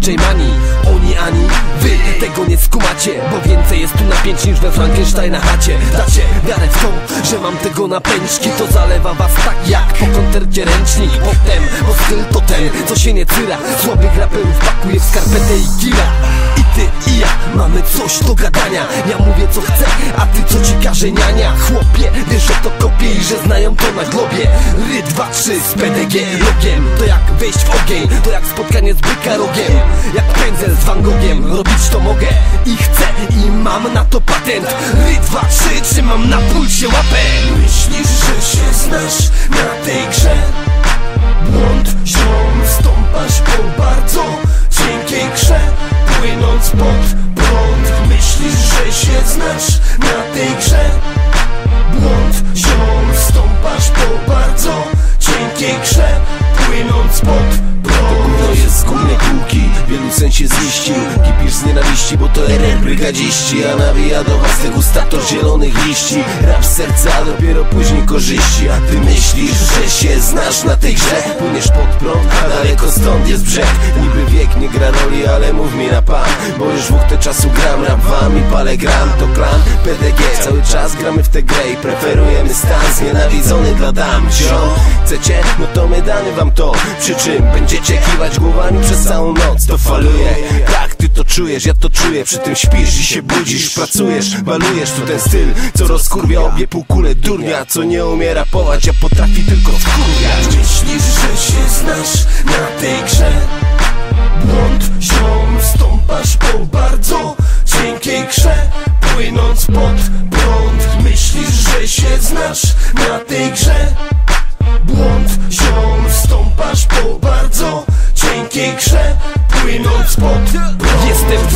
J-Mani Oni ani wy tego nie skumacie Bo więcej jest tu napięć niż we Frankensteina. Chacie Dacie wiarę w to, że mam tego na pęczki To zalewa was tak jak po koncercie ręcznik. Potem, bo styl to ten, co się nie cyra. Słabych raperów pakuje w skarpetę i gira I ty i ja mamy coś do gadania. Ja mówię co chcę, a ty co ci każe niania. Chłopie, wiesz że to kopie i że znają to na globie. Ry 2, 3 z PDG logiem. To jak wejść w ogień, to jak spotkanie z byka rogiem. Jak Van Gogiem, robić to mogę I chcę i mam na to patent Ry 2, 3, trzymam na pulsie łapę Myślisz, że się znasz na tej grze? Błąd, nienawiści, bo to RR brygadziści A nawija do was degustator zielonych liści. Rap serca, a dopiero później korzyści A ty myślisz, że się znasz na tej grze? Płyniesz pod prąd, a daleko stąd jest brzeg. Niby wiek nie gra roli, ale mów mi na pan Bo już w te czasu gram, rap wam i palę gram. To klan PDG, cały czas gramy w tę grę I preferujemy stan znienawidzony dla dam Ziom, chcecie? No to my damy wam to Przy czym będziecie kiwać głowami przez całą noc. To faluje, tak ty to czujesz, ja to czuję Przy tym śpisz i się budzisz, pracujesz, balujesz To ten styl, co rozkurwia obie półkule durnia Co nie umie rapować, a potrafi tylko wkurwiać. Myślisz, że się znasz na tej grze? Błąd, ziom, stąpasz po bardzo cienkiej grze. Płynąc pod prąd Myślisz, że się znasz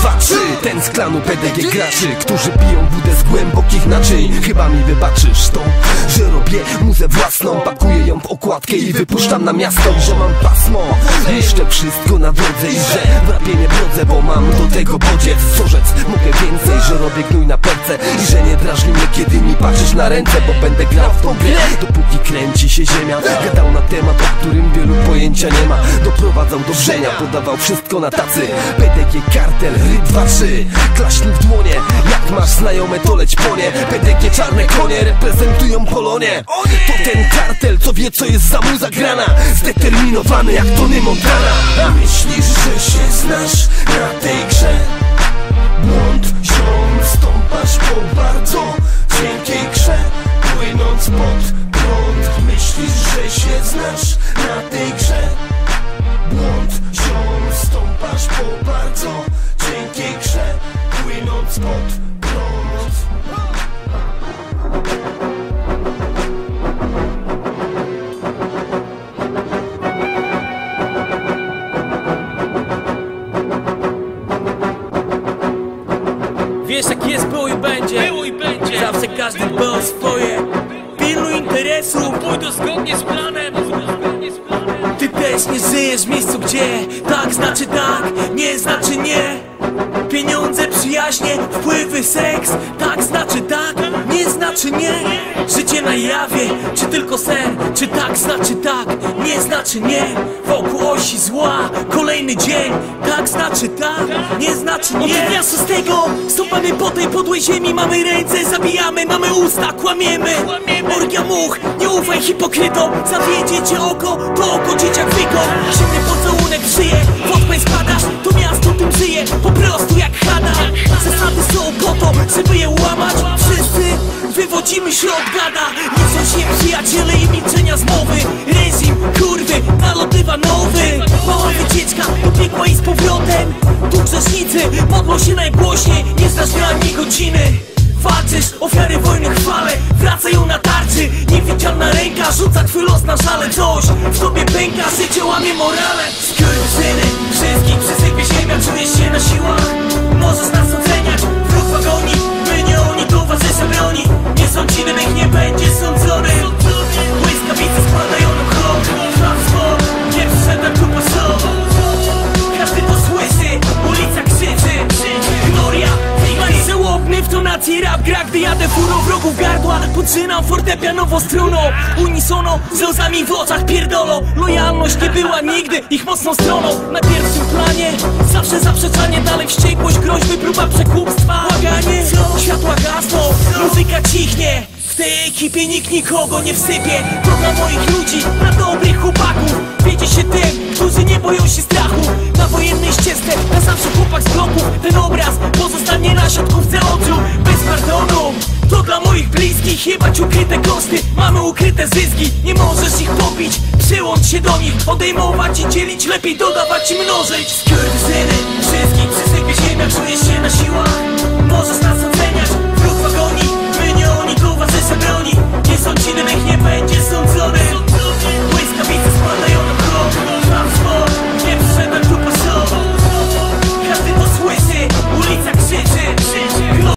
dwa, trzy, ten z klanu PDG graczy Którzy piją wódę z głębokich naczyń. Chyba mi wybaczysz to, że robię muzę własną. Pakuję ją w okładkę i wypuszczam na miasto. Że mam pasmo, niszczę wszystko na drodze. I że w rapie nie brodzę, bo mam do tego bodziec. Co rzec, mogę więcej, że robię gnój na perce. I że nie drażni mnie, kiedy mi patrzysz na ręce. Bo będę grał w tą grę, dopóki kręci się ziemia. Gadał na temat, o którym wielu pojęcia nie ma. Doprowadzał do wrzenia, podawał wszystko na tacy. PDG kartel, ry 2-3 Klaśnij w dłonie, jak masz znajome to leć po nie. PDG czarne konie reprezentują Polonię. To ten kartel, co wie co jest za mu zagrana. Zdeterminowany jak Tony Montana. Myślisz, że się znasz na tej grze? Wiesz jak jest, było i będzie. Było i będzie. Zawsze każdy dba o swoje. Pilnuj interesów. Pójdą zgodnie z planem. Ty też nie żyjesz w miejscu, gdzie Tak znaczy tak, nie znaczy nie. Pieniądze, przyjaźnie, wpływy, seks Tak znaczy tak, znaczy nie? Życie na jawie, czy tylko sen? Czy tak znaczy tak, nie znaczy nie. Wokół osi zła, kolejny dzień. Tak znaczy tak, nie znaczy nie. Od dnia szóstego stąpamy po tej podłej ziemi. Mamy ręce, zabijamy, mamy usta, kłamiemy. Orgia much, nie ufaj hipokrytom. Zawiedzie cię oko, to oko dzieciak wykon Zimny pocałunek w szyję, spadasz To miasto tym żyje, po prostu jak chana Zasady są po to, żeby je łamać wywodzimy się od gada. Nie są się przyjaciele i milczenia zmowy Reżim, kurwy, nalotywa nowy. Mała wycieczka do piekła i z powrotem. Tu grzesznicy modlą się najgłośniej. Nie znasz ani godziny. Walczysz, ofiary wojny chwale. Wracają na tarczy. Niewidzialna ręka rzuca twój los na żale. Coś w tobie pęka, życie łamie morale. Skurwysyny, wszystkich przysypie rap gra Gdy jadę furą wrogów gardła Podrzynam fortepianową struną Unisono, z łzami w oczach pierdolą. Lojalność nie była nigdy ich mocną stroną. Na pierwszym planie zawsze zaprzeczanie dalej wściekłość, groźby, próba przekupstwa. Błaganie, światła gasną, muzyka cichnie. W tej ekipie nikt nikogo nie wsypie. Dla moich ludzi, dla dobrych chłopaków. Wiecie się tym, którzy nie boją się strachu. Na wojennej ścieżce, na Jebać ukryte kosty, mamy ukryte zyski Nie możesz ich popić, przyłącz się do nich Odejmować i dzielić, lepiej dodawać i mnożyć. Skurwysyny, wszystkich przy swych ziemiach Czujesz się na siłach, możesz nas oceniać Wróg wagoni, my nie oni, towarzysze broni. Nie sądzimy mych nie